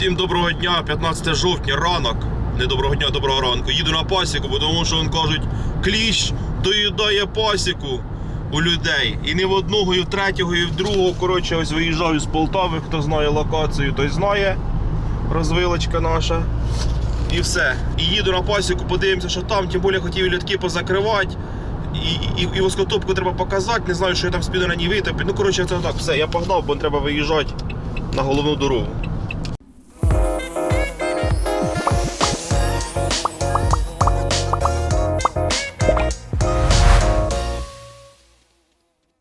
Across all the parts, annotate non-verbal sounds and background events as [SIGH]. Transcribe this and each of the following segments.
Всім доброго дня, 15 жовтня, ранок. Не доброго дня, доброго ранку. Їду на пасіку, бо тому що він кажуть, кліщ доїдає пасіку у людей. І не в одного, і в третього, і в другого. Коротше, ось виїжджаю з Полтави, хто знає локацію, той знає. Розвилочка наша. І все. І їду на пасіку, подивимося, що там, тим більше хотів льотки позакривати. І, і, і воскотопку треба показати, не знаю, що я там спіду на ній витопити. Ну, коротше, це так, все, я погнав, бо треба виїжджати на головну дорогу.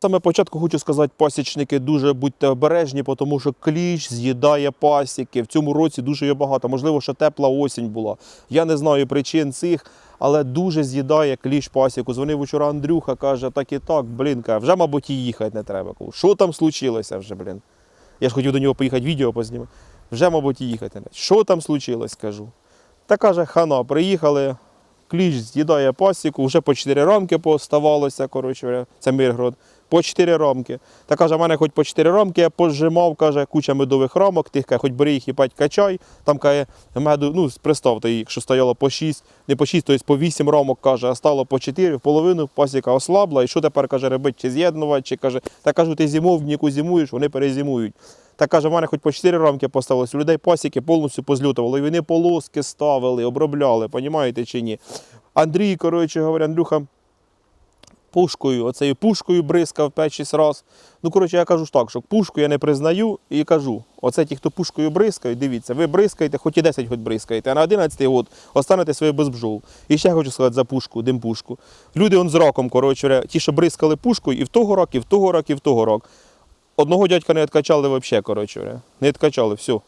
Саме початку хочу сказати, пасічники дуже будьте обережні, тому що кліщ з'їдає пасіки. В цьому році дуже є багато. Можливо, що тепла осінь була. Я не знаю причин цих, але дуже з'їдає кліщ пасіку. Дзвонив вчора Андрюха, каже, так і так, блін, вже, мабуть, і їхати не треба. Що там случилося вже, блін? Я ж хотів до нього поїхати відео познімати. Вже, мабуть, і їхати не треба. Що там случилось, кажу. Та каже, хана, приїхали, кліщ з'їдає пасіку, вже по 4 рамки поставалося, коротше, це Миргород, по 4 рамки. Та каже, в мене хоч по 4 рамки, я пожимав, каже, куча медових рамок, тих, каже, хоч бери їх і пать качай. Там каже, меду, ну, представте, якщо стояло по 6, не по 6, тобто по 8 рамок, каже, а стало по 4, в половину пасіка ослабла. І що тепер, каже, робити, чи з'єднувати, чи каже, та кажу, ти зимовнику зимуєш, вони перезимують. Та каже, в мене хоч по 4 рамки поставилось, у людей пасіки повністю позлютували, вони полоски ставили, обробляли, понімаєте чи ні. Андрій, коротше говоря, Андрюха пушкою, оцею пушкою бризкав 5-6 раз. Ну, коротше, я кажу так, що пушку я не признаю і кажу, оце ті, хто пушкою бризкають, дивіться, ви бризкаєте, хоч і 10 год бризкаєте, а на 11 год останете своє без бджол. І ще хочу сказати за пушку, димпушку. Люди он з роком, коротше, ті, що бризкали пушкою, і в того року, і в того року, і в того року. Одного дядька не відкачали взагалі, коротше, не відкачали, все.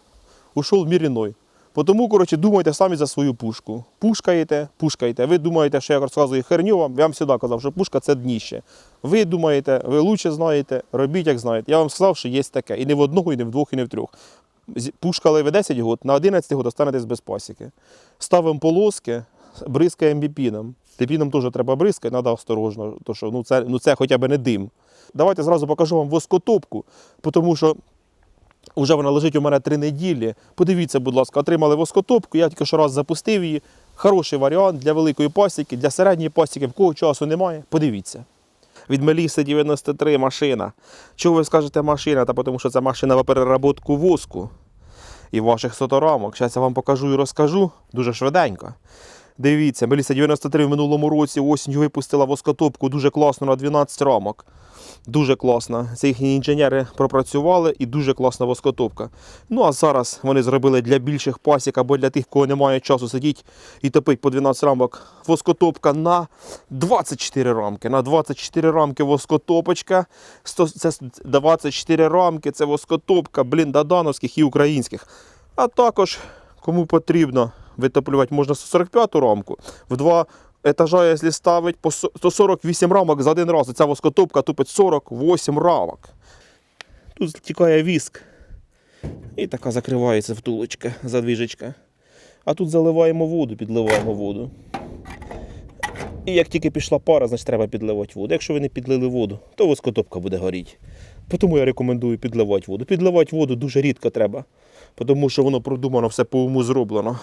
Ушов мір іной. Тому, коротше, думайте самі за свою пушку. Пушкаєте, пушкаєте. Ви думаєте, що я розказую херню вам. Я вам завжди казав, що пушка це дніще. Ви думаєте, ви краще знаєте, робіть, як знаєте. Я вам сказав, що є таке. І не в одного, і не в двох, і не в трьох. Пушкали ви 10 год, на 11 год останетесь без пасіки. Ставимо полоски, бризкаємо біпіном. Біпіном теж треба бризкати, треба осторожно, тому що ну, це, ну, це хоча б не дим. Давайте зразу покажу вам воскотопку, тому що Уже вона лежить у мене три неділі. Подивіться, будь ласка, отримали воскотопку. Я тільки що раз запустив її. Хороший варіант для великої пасіки, для середньої пасіки, в кого часу немає. Подивіться. Від Меліси 93 машина. Чого ви скажете машина? Та тому що це машина по переработку воску і ваших соторамок. Зараз я вам покажу і розкажу дуже швиденько. Дивіться, Меліса 93 в минулому році осінню випустила воскотопку дуже класно на 12 рамок. Дуже класно. Це їхні інженери пропрацювали і дуже класна воскотопка. Ну а зараз вони зробили для більших пасік або для тих, кого немає часу сидіти і топити по 12 рамок. Воскотопка на 24 рамки. На 24 рамки воскотопочка. Це 24 рамки, це воскотопка, блін, дадановських і українських. А також, кому потрібно витоплювати, можна 145 рамку. В два етажа, якщо ставить, со- 148 рамок за один раз. Ця воскотопка тупить 48 рамок. Тут тікає віск. І така закривається втулочка, задвіжечка. А тут заливаємо воду, підливаємо воду. І як тільки пішла пара, значить треба підливати воду. Якщо ви не підлили воду, то воскотопка буде горіти. Тому я рекомендую підливати воду. Підливати воду дуже рідко треба, тому що воно продумано, все по уму зроблено.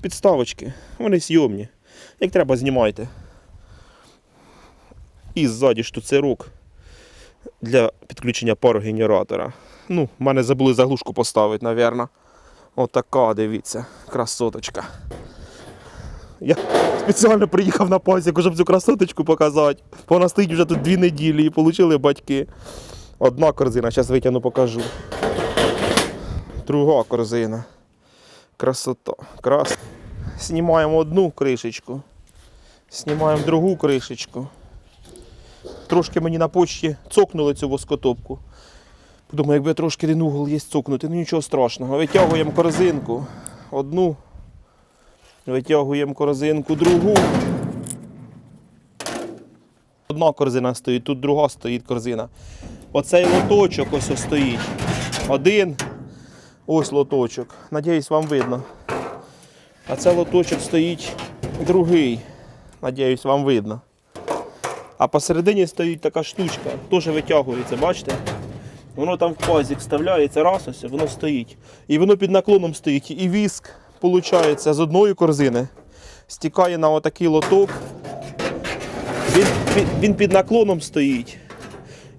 Підставочки, вони зйомні. Як треба, знімайте. І ззаді штуцерок для підключення парогенератора. Ну, в мене забули заглушку поставити, мабуть. Отака, дивіться, красоточка. Я спеціально приїхав на пасіку, щоб цю красоточку показати. Вона стоїть вже тут дві неділі і отримали батьки. Одна корзина, зараз витягну покажу. Друга корзина. Красота. Крас. Знімаємо одну кришечку. Знімаємо другу кришечку. Трошки мені на почті цокнули цю воскотопку. Подумаю, якби трошки один угол є цокнути, ну нічого страшного. Витягуємо корзинку. Одну. Витягуємо корзинку другу. Одна корзина стоїть, тут друга стоїть корзина. Оцей лоточок ось ось стоїть. Один. Ось лоточок. Надіюсь, вам видно. А це лоточок стоїть другий. Надіюсь, вам видно. А посередині стоїть така штучка, теж витягується, бачите? Воно там в пазик вставляється, раз ось, воно стоїть. І воно під наклоном стоїть. І віск, виходить, з одної корзини стікає на отакий лоток. Він, він, він під наклоном стоїть.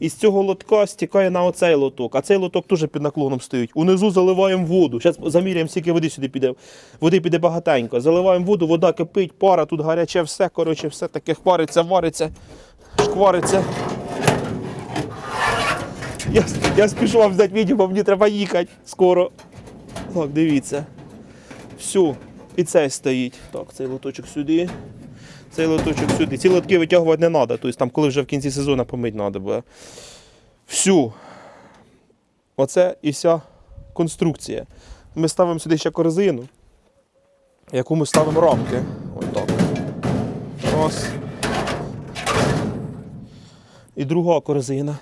І з цього лотка стікає на оцей лоток, а цей лоток теж під наклоном стоїть. Унизу заливаємо воду. Зараз заміряємо, скільки води сюди піде. Води піде багатенько. Заливаємо воду, вода кипить, пара, тут гаряче все, коротше, все таке париться, вариться, шквариться. Я, я спішу вам взяти відео, бо мені треба їхати скоро. Так, дивіться. Все. І цей стоїть. Так, цей лоточок сюди. Цей лоточок сюди. Ці лотки витягувати не треба. Тобто там, коли вже в кінці сезону помити треба буде. Всю. Оце і вся конструкція. Ми ставимо сюди ще корзину, яку ми ставимо рамки. Ось так. Раз. І друга корзина.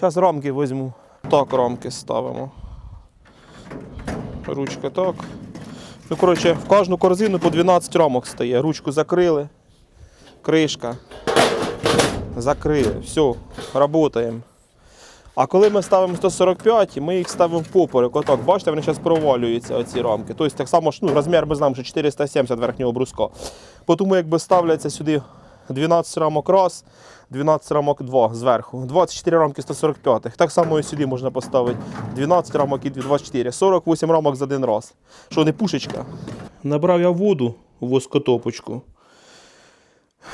Зараз рамки візьму. Так рамки ставимо. Ручка так. Ну, коротше, в кожну корзину по 12 рамок стає. Ручку закрили, кришка. Закрили. Все, працюємо. А коли ми ставимо 145, ми їх ставимо поперек. Отак, бачите, вони зараз провалюються, оці рамки. Тобто так само ну, розмір ми знаємо, що 470 верхнього бруска. Тому якби ставляться сюди 12 рамок раз, 12 рамок 2 зверху. 24 рамки 145. Так само і сюди можна поставити 12 рамок і 24. 48 рамок за один раз. Що не пушечка? Набрав я воду у воскотопочку.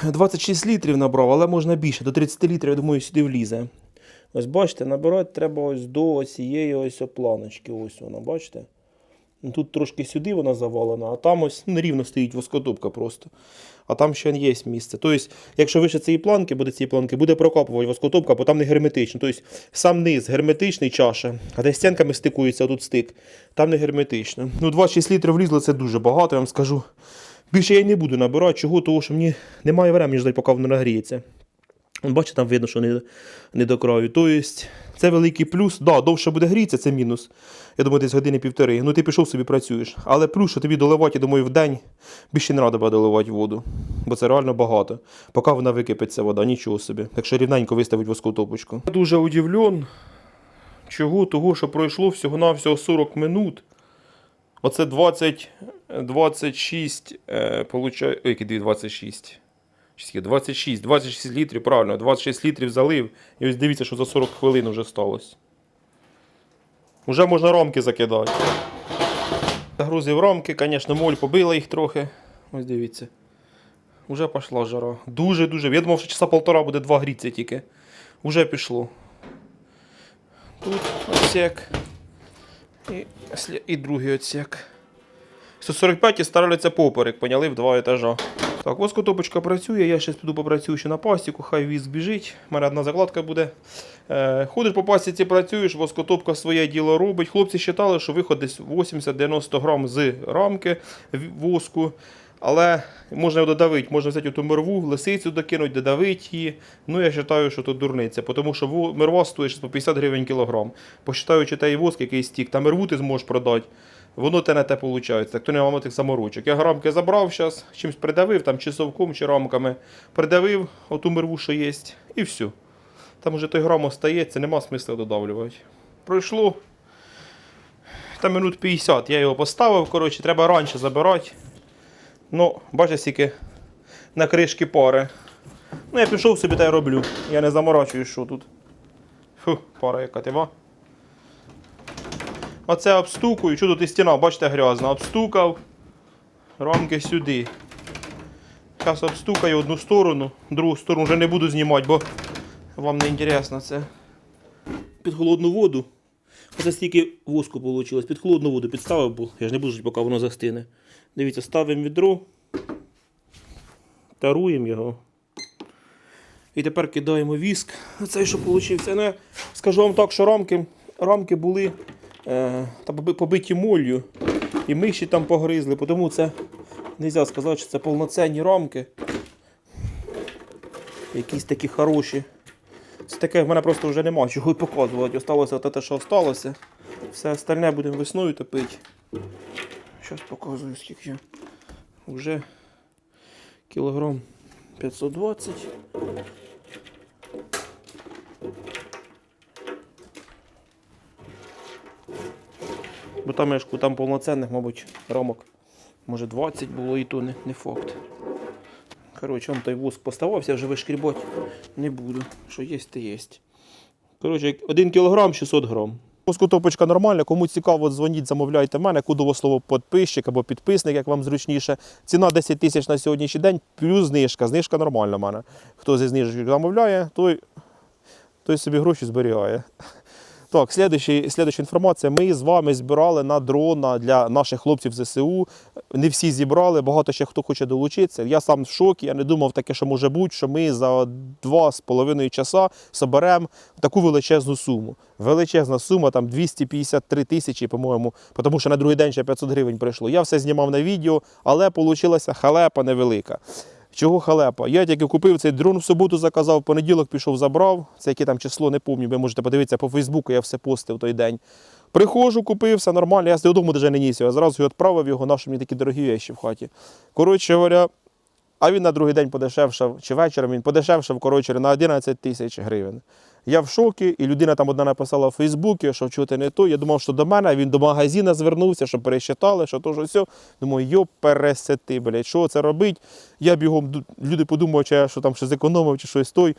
26 літрів набрав, але можна більше. До 30 літрів, я думаю, сюди влізе. Ось бачите, набирати треба ось до цієї ось планочки. Ось вона, бачите? Ну, Тут трошки сюди вона завалена, а там ось ну, нерівно стоїть воскотопка просто. А там ще є місце. Тобто, якщо вище цієї планки, буде цієї планки, буде прокапувати воскотопка, бо там не герметично. Тобто сам низ герметичний чаша, а де стінками стикується тут стик, там не герметично. Ну, 26 літрів влізло це дуже багато, я вам скажу. Більше я не буду набирати. Чого? Тому що мені немає времени ждати, поки воно нагріється. Бачите, там видно, що не, не до краю. Тобто, це великий плюс. Да, довше буде грітися, це мінус. Я думаю, десь години півтори. Ну ти пішов собі працюєш. Але плюс, що тобі доливати, я думаю, в день більше не треба доливати воду. Бо це реально багато. Поки вона википиться вода, нічого собі. Так що рівненько виставить воскотопочку. Я дуже удивлен. Чого? Того, що пройшло всього-навсього 40 минут. Оце 20, 26, е, получає, ой, 26. Чи скільки? 26, 26 літрів, правильно, 26 літрів залив. І ось дивіться, що за 40 хвилин вже сталося. Уже можна рамки закидати. Загрузив рамки, звісно, моль побила їх трохи. Ось дивіться. Уже пішла жара. Дуже-дуже. Я думав, що часа полтора буде два гріться тільки. Уже пішло. Тут отсек. І, і другий отсек. 145 і ставляться поперек, поняли, в два етажа. Так, воскотопочка працює, я зараз піду попрацюю ще на пастіку, хай віз біжить. У мене одна закладка буде. Е, ходиш по пастіці, працюєш, воскотопка своє діло робить. Хлопці вважали, що виход десь 80-90 грам з рамки воску. Але можна його додавити, можна взяти ту мерву, лисицю докинути, додавити її. Ну, я вважаю, що тут дурниця, тому що мерва стоїть по 50 гривень кілограм. Посчитаючи той воск, який стік, та мерву ти зможеш продати. Воно те не те виходить. Так то не мама тих саморучок. Я грамки забрав зараз, чимось придавив, там чи совком, чи рамками. Придавив оту мерву, що є, і все. Там вже той грам остається, нема смисла додавлювати. Пройшло там минут 50. Я його поставив, коротше, треба раніше забирати. Ну, бачите, скільки на кришки пари. Ну, я пішов собі та й роблю. Я не заморачую, що тут. Фу, пара яка тива. Оце обстукую, що тут і стіна, бачите, грязна. Обстукав. Рамки сюди. Зараз обстукаю одну сторону, другу сторону вже не буду знімати, бо вам не інтересно це. Під холодну воду. Оце стільки воску вийшло. Під холодну воду підставив, бо я ж не буду жити, поки воно застине. Дивіться, ставимо відро. Таруємо його. І тепер кидаємо віск. Оцей, що вийшов. Ну, я скажу вам так, що рамки, рамки були та побиті моллю. І миші там погризли, тому це не можна сказати, що це повноцінні рамки. Якісь такі хороші. Це таке в мене просто вже нема чого й показувати. Осталося те, що осталося. Все остальне будемо весною топити. Зараз показую, скільки я. Уже кілограм 520. Бо там, я ж там повноцінних, мабуть, рамок. Може 20 було і то не, не факт. Коротше, он той воск поставався, вже вишкрібати не буду. Що є, то є. Коротше, 1 кілограм 600 грам. Воскотопочка нормальна, кому цікаво, дзвоніть, замовляйте мене, кодово слово підписчик або підписник, як вам зручніше. Ціна 10 тисяч на сьогоднішній день, плюс знижка. Знижка нормальна в мене. Хто зі знижкою замовляє, той, той собі гроші зберігає. Так, слідуюча, слідуюча інформація. Ми з вами збирали на дрона для наших хлопців ЗСУ. Не всі зібрали, багато ще хто хоче долучитися. Я сам в шокі, я не думав таке, що може бути, що ми за два з половиною часа соберемо таку величезну суму. Величезна сума, там 253 тисячі, по-моєму, тому що на другий день ще 500 гривень прийшло. Я все знімав на відео, але вийшла халепа невелика. Чого халепа? Я тільки купив цей дрон в суботу, заказав, в понеділок пішов, забрав. Це яке там число, не пам'ятаю, ви можете подивитися по Фейсбуку, я все постив той день. Приходжу, купив, все нормально, я додому навіть не ніс я зразу його відправив його, наші мені такі дорогі речі в хаті. Коротше говоря, а він на другий день подешевшав, чи вечором він подешевшав, коротше, на 11 тисяч гривень. Я в шокі, і людина там одна написала в Фейсбуці, що чути не то. Я думав, що до мене, а він до магазина звернувся, щоб пересчитали, що то, що все. Думаю, йо пересети, блядь, що це робить? Я бігом, люди подумають, чи я що там щось зекономив, чи щось той.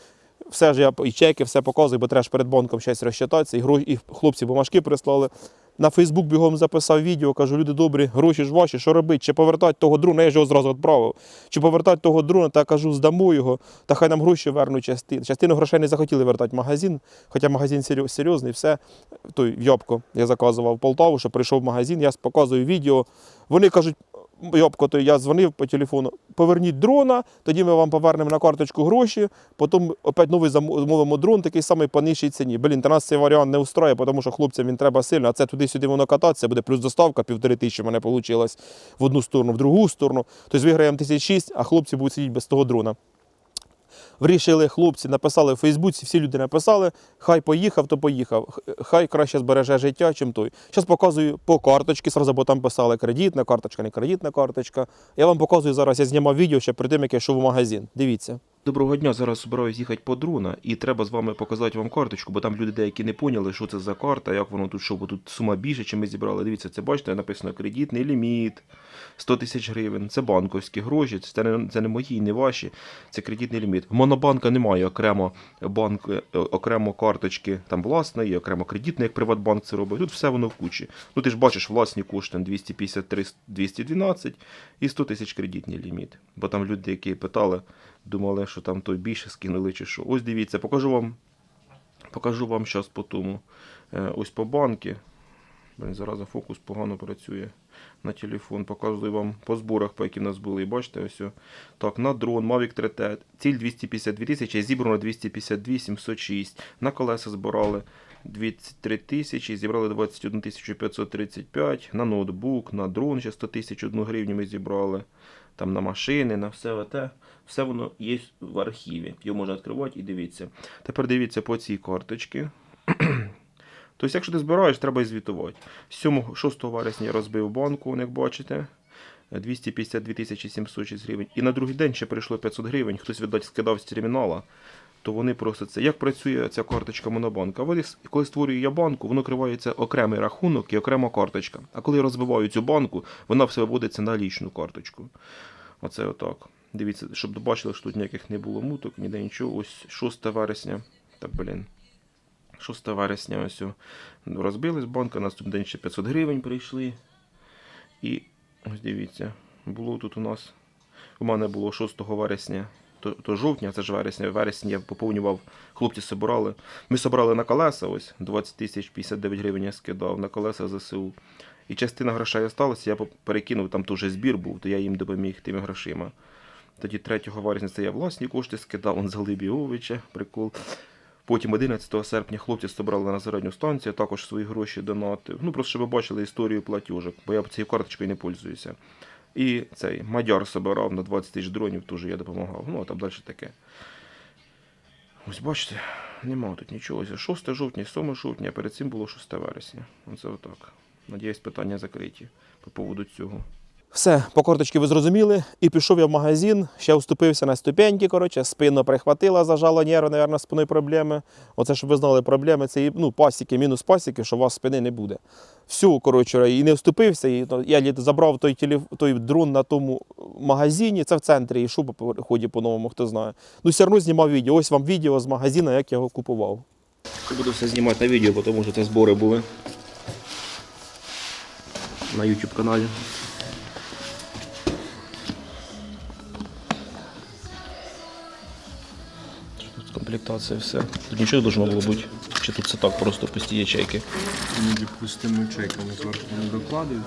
Все ж я і чеки, все показую, бо треба ж перед банком щось розчитатися. І, гро... і хлопці бумажки прислали. На Фейсбук бігом записав відео, кажу, люди добрі, гроші ж ваші, що робити? Чи повертати того дрона, я ж його зразу відправив. Чи повертати того дрона, та кажу, здамо його, та хай нам гроші вернуть частину. Частину грошей не захотіли вертати в магазин, хоча магазин серйозний, все. Той в Йобко я заказував в Полтаву, що прийшов в магазин, я показую відео. Вони кажуть, Йобко, то я дзвонив по телефону, поверніть дрона, тоді ми вам повернемо на карточку гроші, потім опять новий замовимо дрон, такий самий по нижчій ціні. Блін, та нас цей варіант не устроює, тому що хлопцям він треба сильно, а це туди-сюди воно кататися, буде плюс доставка, півтори тисячі в мене вийшло в одну сторону, в другу сторону. Тобто виграємо тисяч шість, а хлопці будуть сидіти без того дрона. Вирішили хлопці, написали в Фейсбуці, всі люди написали, хай поїхав, то поїхав. Хай краще збереже життя, чим той. Зараз показую по карточці, сразу, бо там писали кредитна карточка, не кредитна карточка. Я вам показую зараз, я знімав відео ще перед тим, як я йшов в магазин. Дивіться. Доброго дня, зараз збираюсь їхати по дрона, і треба з вами показати вам карточку, бо там люди деякі не поняли, що це за карта, як воно тут, що, бо тут сума більше, чим ми зібрали. Дивіться, це бачите, написано кредитний ліміт, 100 тисяч гривень. Це банковські гроші, це не, це не мої, не ваші, це кредитний ліміт. В монобанка немає окремо банк, е, окремо карточки там власної, окремо кредитної, як Приватбанк це робить. Тут все воно в кучі. Ну ти ж бачиш, власні кошти 253, 212 і 100 тисяч кредитний ліміт. Бо там люди, які питали, думали, що там той більше скинули чи що. Ось дивіться, покажу вам. Покажу вам зараз по тому. Е, Ось по банки. Блін, зараз фокус погано працює на телефон. Показую вам по зборах, по які в нас були. Бачите, ось. о. Так, на дрон, Mavic 3T. Ціль 252 тисячі, зібрано 252 706. На колеса збирали 23 тисячі, зібрали 21 535. На ноутбук, на дрон ще 100 тисяч, 1 гривню ми зібрали. Там на машини, на все оте. Все воно є в архіві. Його можна відкривати і дивіться. Тепер дивіться по цій карточці. [CLEARS THROAT] Тобто, якщо ти збираєш, треба і звітувати. 7, 6 вересня я розбив банку, як бачите. 252 тисячі 706 гривень. І на другий день ще прийшло 500 гривень. Хтось, видать, скидав з термінала. То вони просять це. Як працює ця карточка Монобанка? Коли створюю я банку, воно кривається окремий рахунок і окрема карточка. А коли я розбиваю цю банку, вона все виводиться на лічну карточку. Оце отак. Дивіться, щоб бачили, що тут ніяких не було муток, ніде нічого. Ось 6 вересня. Так, блін. 6 вересня ось о, розбились банка, наступний день ще 500 гривень прийшли. І ось дивіться, було тут у нас. У мене було 6 вересня, то, то жовтня, це ж вересня. В вересні я поповнював, хлопці собирали. Ми собрали на колеса, ось 20 тисяч 59 гривень я скидав на колеса ЗСУ. І частина грошей осталася, я перекинув, там теж збір був, то я їм допоміг тими грошима. Тоді 3 вересня це я власні кошти скидав, он з Глибіовича, прикол. Потім 11 серпня хлопці собрали на середню станцію, також свої гроші донатив. Ну, просто щоб ви бачили історію платіжок, бо я цією карточкою не пользуюся. І цей Мадяр собирав на 20 тисяч дронів, теж я допомагав. Ну, а там далі таке. Ось бачите, нема тут нічого. 6 жовтня, 7 жовтня, а перед цим було 6 вересня. Оце отак. Надіюсь, питання закриті по поводу цього. Все, по карточці ви зрозуміли. І пішов я в магазин, ще вступився на ступеньки, коротше, спину прихватила, зажала нерви, мабуть, спиною проблеми. Оце, щоб ви знали, проблеми це ну, пасіки, мінус пасіки, що у вас спини не буде. Все, коротше, і не вступився. І, я забрав той, телеф... той дрон на тому магазині, це в центрі, і йшов по переході по-новому, хто знає. Ну, все одно знімав відео. Ось вам відео з магазину, як я його купував. Буду все знімати на відео, тому що це збори були. На YouTube каналі. Комплектація все. Тут нічого должно було бути. Чи тут це так просто пусті ячейки. Іноді пустими чеками зверху не докладують.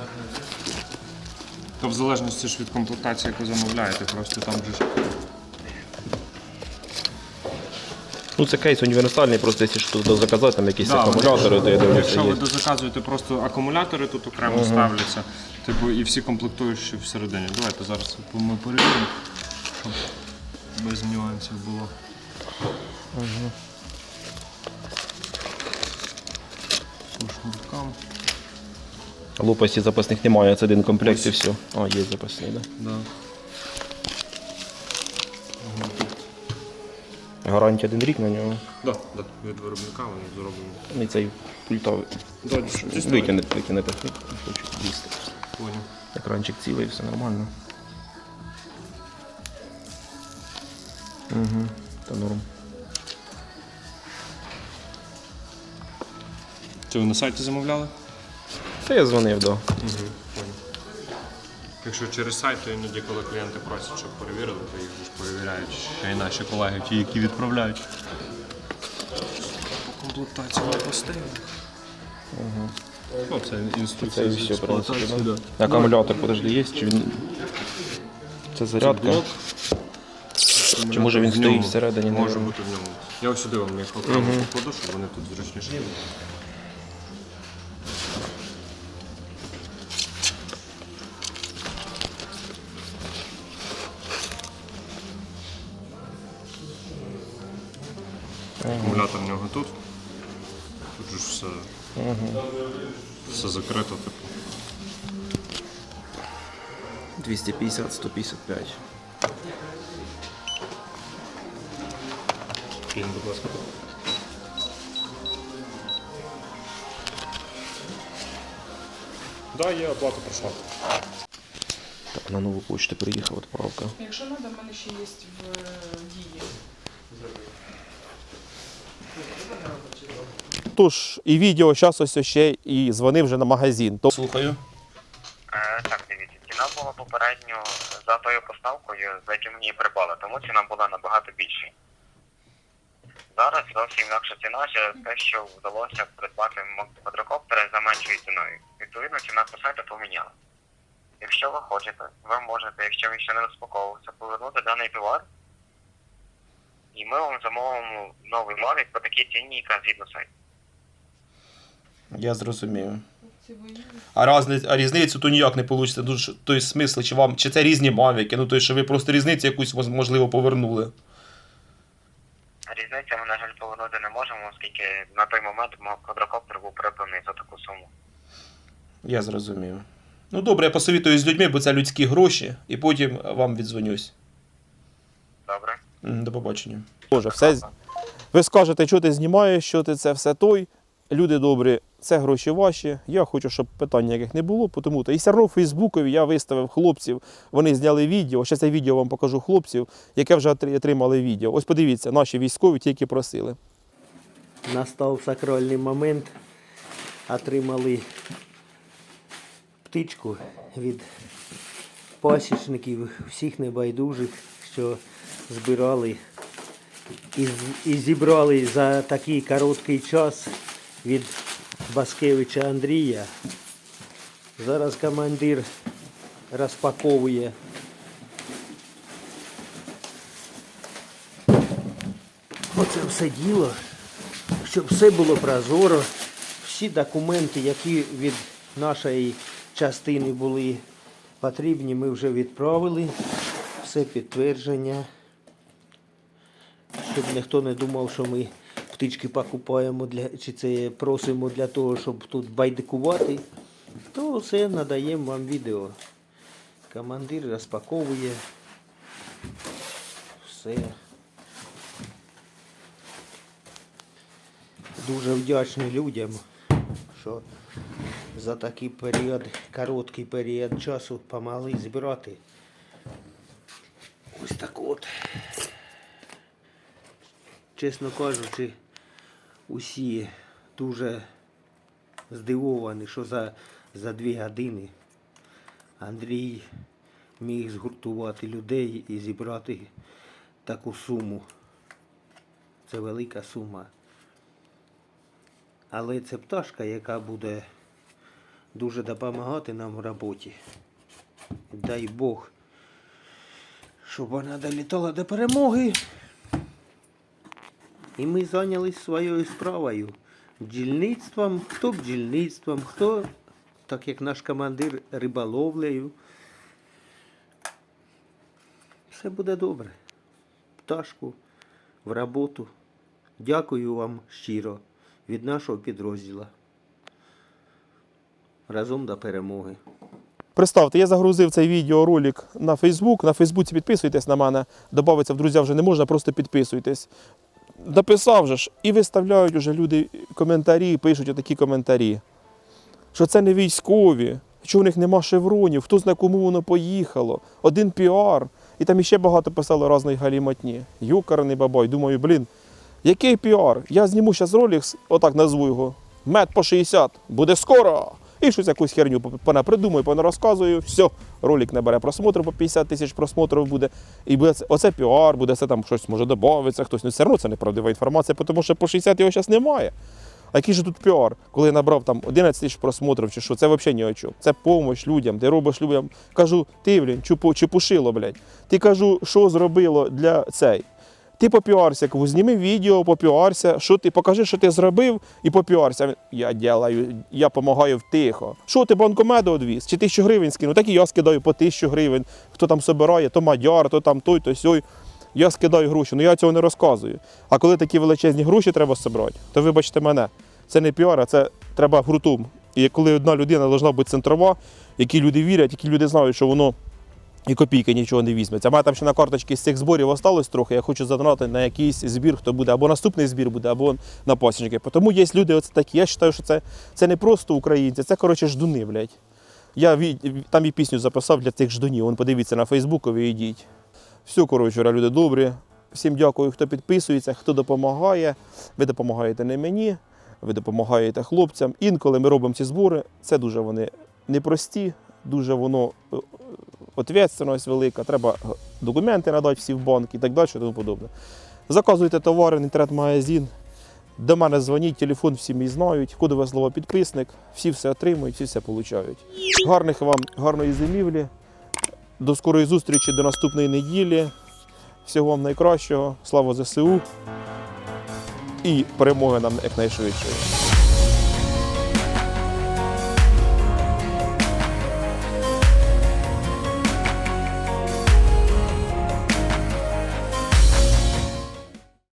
То в залежності ж від комплектації, яку замовляєте, просто там же ж Ну це кейс універсальний, просто якщо що туди заказати, там якісь Да, акумулятори, то я дивлюся. Якщо ви Є. дозаказуєте просто акумулятори, тут окремо ставляться. Типу, і всі комплектуючі всередині. Давайте зараз ми перевіримо, щоб без нюансів було. По шнуркам. Лопасті запасних немає, це один комплект і все. А, є запасні, так. Да. Да. Гарантія один рік на нього. Да, да. Від виробника вони зроблені. І цей пультовий. Да, дійсно. Витягнете, витягнете. Хочу їсти. Понял. Екранчик цілий, все нормально. Угу, та норм. Це ви на сайті замовляли? Та я дзвонив. Угу. Якщо через сайт, то іноді, коли клієнти просять, щоб перевірили, то їх ж перевіряють ще й наші колеги, ті, які відправляють. По комплектації не поставили. Угу. Ну, це Це інструкція з експлуатації. да. Акумулятор, подожди, є? Чи він... Це зарядка? Блок. Чи може він В стоїть всередині, Може бути в ньому. Я ось сюди вам їх окремо покладу, щоб вони тут зручніше. були. 250, 155. Кинь, будь ласка. Да, є оплата пройшла. Так, на нову почту приїхав відправка. Якщо треба, в мене ще є в е, дії. Тож, і відео зараз ось ще і дзвонив вже на магазин. То Слухаю. Була попередньо за тою поставкою, за яку мені її придбали, тому ціна була набагато більша. Зараз зовсім інакша ціна через те, що вдалося придбати квадрокоптери за меншою ціною. Відповідно, ціна по сайту поміняла. Якщо ви хочете, ви можете, якщо він ще не розпаковувався, повернути даний товар, і ми вам замовимо новий Mavic по такій ціні, яка згідно сайту. Я зрозумів. А, разни, а різницю то ніяк не вийде. Дуже той смисл, чи вам, чи це різні мавіки, ну то що ви просто різницю якусь можливо повернули. Різниця ми, на жаль, повернути не можемо, оскільки на той момент квадрокоптер був придбаний за таку суму. Я зрозумів. Ну добре, я посовітую з людьми, бо це людські гроші, і потім вам відзвонюсь. Добре? До побачення. Боже, все. Ви скажете, що ти знімаєш, що ти це все той. Люди добрі, це гроші ваші. Я хочу, щоб питань ніяких не було, тому то. І все одно в Фейсбукові я виставив хлопців, вони зняли відео. Ще це відео вам покажу хлопців, яке вже отримали відео. Ось подивіться, наші військові тільки просили. Настав сакральний момент. Отримали птичку від пасічників, всіх небайдужих, що збирали і зібрали за такий короткий час від Баскевича Андрія. Зараз командир розпаковує оце все діло щоб все було прозоро, всі документи, які від нашої частини були потрібні, ми вже відправили. Все підтвердження. Щоб ніхто не думав, що ми птички покупаємо для, чи це просимо для того, щоб тут байдикувати, то все надаємо вам відео. Командир розпаковує все. Дуже вдячний людям, що за такий період, короткий період часу помогли зібрати. Ось так от. Чесно кажучи, усі дуже здивовані, що за, за дві години Андрій міг згуртувати людей і зібрати таку суму. Це велика сума. Але це пташка, яка буде дуже допомагати нам в роботі. Дай Бог, щоб вона долітала до перемоги. І ми зайнялись своєю справою. Бджільництвом, хто бджільництвом, хто, так як наш командир, риболовлею. Все буде добре. Пташку в роботу. Дякую вам щиро від нашого підрозділу. Разом до перемоги. Представте, я загрузив цей відеоролик на Фейсбук. На Фейсбуці підписуйтесь на мене. Добавиться в друзі вже не можна, просто підписуйтесь. Написав же ж, і виставляють уже люди коментарі, пишуть отакі коментарі. Що це не військові, що в них нема шевронів, хто знає, кому воно поїхало, один піар. І там іще багато писало різної галімотні. Юкарний бабай. Думаю, блін, який піар? Я зніму зараз ролик, отак назву його. Мед по 60, буде скоро. І щось якусь херню пона придумаю, пона розказую. Все, ролик набере просмотрів по 50 тисяч просмотрів буде. І буде це, оце піар, буде це там щось може додатися, хтось. Ну все одно це неправдива інформація, тому що по 60 його зараз немає. А який же тут піар, коли я набрав там 11 тисяч просмотрів чи що, це взагалі ні о чому. Це допомога людям, ти робиш людям. Кажу, ти, блін, чупу, чепушило, блядь. Ти кажу, що зробило для цей. Ти попіарся, кажу, зніми відео, попіарся, що ти покажи, що ти зробив, і попіарся. Я ділаю, я допомагаю втихо. Що ти банкомеду одвіз? Чи тисячу гривень скинув? Так і я скидаю по тисячу гривень. Хто там собирає, то мадяр, то там той, то сьой. Я скидаю гроші, ну я цього не розказую. А коли такі величезні гроші треба зібрати, то вибачте мене, це не піар, а це треба гуртом. І коли одна людина повинна бути центрова, які люди вірять, які люди знають, що воно і копійки нічого не візьметься. Мене там ще на карточці з цих зборів осталось трохи. Я хочу задонати на якийсь збір, хто буде, або наступний збір буде, або на пасічники. Тому є люди оце такі. Я вважаю, що це, це не просто українці, це коротше ждуни, блядь. Я там і пісню записав для цих ждунів. Вон подивіться на Фейсбукові, йдіть. Все, коротше, люди добрі. Всім дякую, хто підписується, хто допомагає. Ви допомагаєте не мені, ви допомагаєте хлопцям. Інколи ми робимо ці збори. Це дуже вони непрості, дуже воно е, відповідальність велика. Треба документи надати всі в банк і так далі, тому подобне. Заказуйте товари, в інтернет-магазин. До мене дзвоніть, телефон всі мій знають, кодове слово підписник, всі все отримують, всі все получають. Гарних вам, гарної зимівлі. До скорої зустрічі, до наступної неділі. Всього вам найкращого. Слава ЗСУ і перемоги нам якнайшвидше.